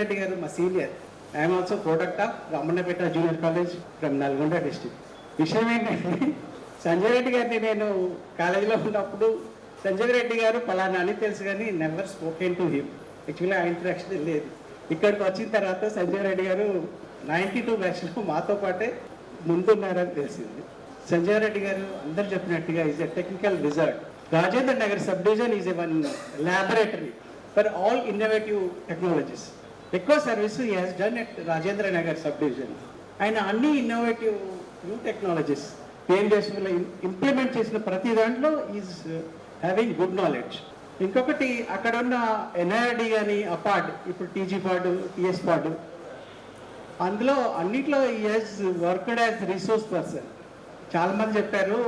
రెడ్డి గారు మా senior. I'm also product of Ramanapeta junior college from Nalgonda district విషయం ఏంటంటే సంజయ్ రెడ్డి గారిని నేను కాలేజీలో ఉన్నప్పుడు సంజయ్ రెడ్డి గారు పలానా అని తెలుసు కానీ never spoken to him actually ఆ ఇంటరాక్షన్ లేదు. ఇక్కడికి వచ్చిన తర్వాత సంజయ్ రెడ్డి గారు నైంటీ టూ బ్యాచ్లో మాతో పాటే ముందున్నారని తెలిసింది. సంజయ్ రెడ్డి గారు అందరు చెప్పినట్టుగా is a technical resort Rajendra Nagar sub division is a one laboratory for all innovative technologies ఎక్కువ service he has done at Rajendra Nagar sub division ఆయన అన్ని ఇన్నోవేటివ్ న్యూ టెక్నాలజీస్ పిఎంజేఎస్లో ఇంప్లిమెంట్ చేసిన ప్రతి దాంట్లో ఈజ్ హ్యావింగ్ గుడ్ నాలెడ్జ్ ఇంకొకటి అక్కడ ఉన్న ఎన్ఐఆర్డి అని అపార్డ్ ఇప్పుడు టీజీ పార్డు టీఎస్ పార్డు అందులో అన్నిట్లో is worked as resource person చాలా మంది చెప్పారు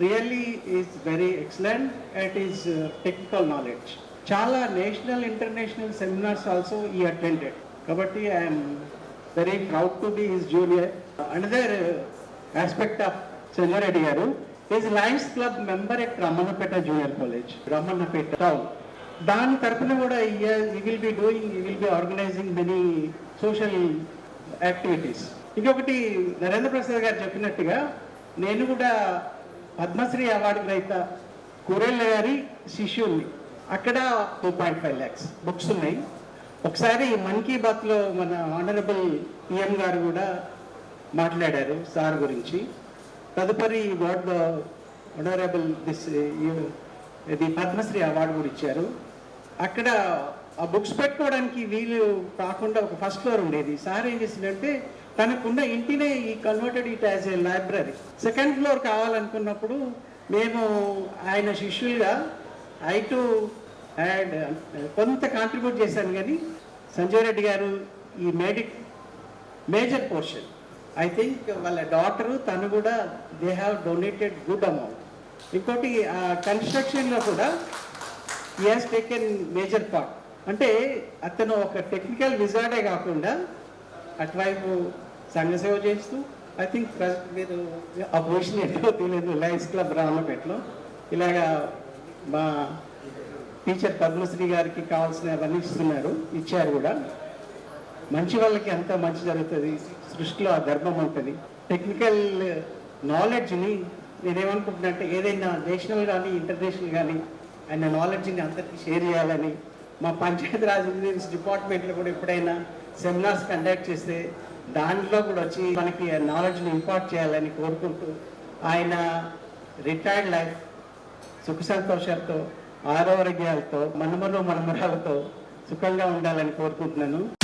really is very excellent and his technical knowledge చాలా national international seminars also he attended కాబట్టి I'm very proud to be his junior another aspect of Chennareddy garu is lions club member at Ramanapeta junior college Ramanapeta town దాని తరపున కూడా he will be doing he will be organizing many social activities ఇంకొకటి నరేంద్ర ప్రసాద్ గారు చెప్పినట్టుగా నేను కూడా Padmashri award గ్రహీత కురేళ్ళ గారి శిష్యుల్ని అక్కడ two point five lakhs books ఉన్నాయి. ఒకసారి మన్ కీ బాత్లో మన ఆనరబుల్ పిఎం గారు కూడా మాట్లాడారు సార్ గురించి. తదుపరి వార్డ్ ఆనరబుల్ దిస్ ఇది పద్మశ్రీ అవార్డు కూడా ఇచ్చారు. అక్కడ ఆ బుక్స్ పెట్టుకోవడానికి వీలు కాకుండా ఒక ఫస్ట్ ఫ్లోర్ ఉండేది. సార్ ఏం చేసిందంటే తనకున్న ఇంటినే he converted it as a library second floor కావాలనుకున్నప్పుడు మేము ఆయన శిష్యులుగా ఐ టు అండ్ కొంత కాంట్రిబ్యూట్ చేశాను కానీ Sanjay Reddy garu he made major portion I think వాళ్ళ డాటరు తను కూడా they have donated good amount ఇంకోటి ఆ కన్స్ట్రక్షన్లో కూడా ఈ హాస్ టేకెన్ మేజర్ పార్ట్ అంటే అతను ఒక టెక్నికల్ విజార్డే కాకుండా అటువైపు సంఘసేవ చేస్తూ ఐ థింక్ మీరు ఆ పొజిషన్ ఎన్నో తెలియదు లయన్స్ క్లబ్ రామపేటలో. ఇలాగా మా టీచర్ పద్మశ్రీ గారికి కావాల్సినవన్నీ ఇస్తున్నారు ఇచ్చారు కూడా. మంచి వాళ్ళకి ఎంత మంచి జరుగుతుంది. సృష్టిలో ఆ ధర్మం ఉంటుంది. టెక్నికల్ నాలెడ్జ్ని నేనేమనుకుంటున్నా అంటే ఏదైనా నేషనల్ కానీ ఇంటర్నేషనల్ కానీ ఆయన నాలెడ్జ్ని అందరికీ షేర్ చేయాలని మా పంచాయతీ రాజ్ ఇంజనీరింగ్స్ డిపార్ట్మెంట్లో కూడా ఎప్పుడైనా సెమినార్స్ కండక్ట్ చేస్తే దాంట్లో కూడా వచ్చి మనకి నాలెడ్జ్ని ఇంపార్ట్ చేయాలని కోరుకుంటూ ఆయన రిటైర్డ్ లైఫ్ సుఖ సంతోషాలతో ఆరోగ్యాలతో మనమరు మనమరాలతో సుఖంగా ఉండాలని కోరుకుంటున్నాను.